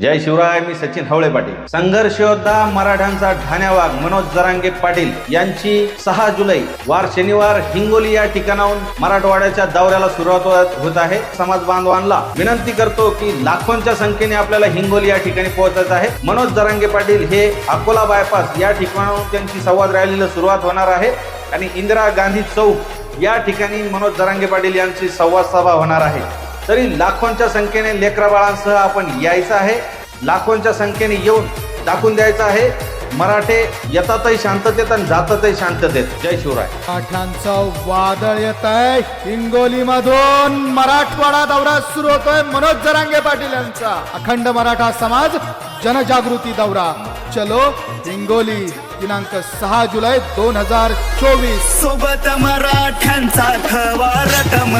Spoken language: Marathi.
जय शिवराय मी सचिन हवळे पाटील. संघर्ष योद्धा मराठ्यांचा ठाण्यावाग मनोज जरांगे पाटील यांची सहा जुलै वार शनिवार हिंगोली या ठिकाणाहून मराठवाड्याच्या दौऱ्याला सुरुवात होत- होत आहे. समाज बांधवांना विनंती करतो की लाखोंच्या संख्येने आपल्याला हिंगोली या ठिकाणी पोहोचायचं आहे. मनोज जरांगे पाटील हे अकोला बायपास या ठिकाणाहून त्यांची संवाद रॅलीला सुरुवात होणार आहे आणि इंदिरा गांधी चौक या ठिकाणी मनोज जरांगे पाटील यांची संवाद सभा होणार आहे. तरी लाखोंच्या संख्येने लेकरा बाळांसह आपण यायचं आहे. लाखोंच्या संख्येने येऊन दाखवून द्यायचं आहे. मराठे येतातही शांततेत आणि जातातही शांततेत. जय शिवराय. मराठ्यांचं वादळ येत आहे. हिंगोली मधून मराठवाडा दौरा सुरू होतोय. मनोज जरांगे पाटील यांचा अखंड मराठा समाज जनजागृती दौरा. चलो हिंगोली दिनांक सहा जुलै दोन हजार चोवीस. सोबत मराठ्यांचा खवा रकम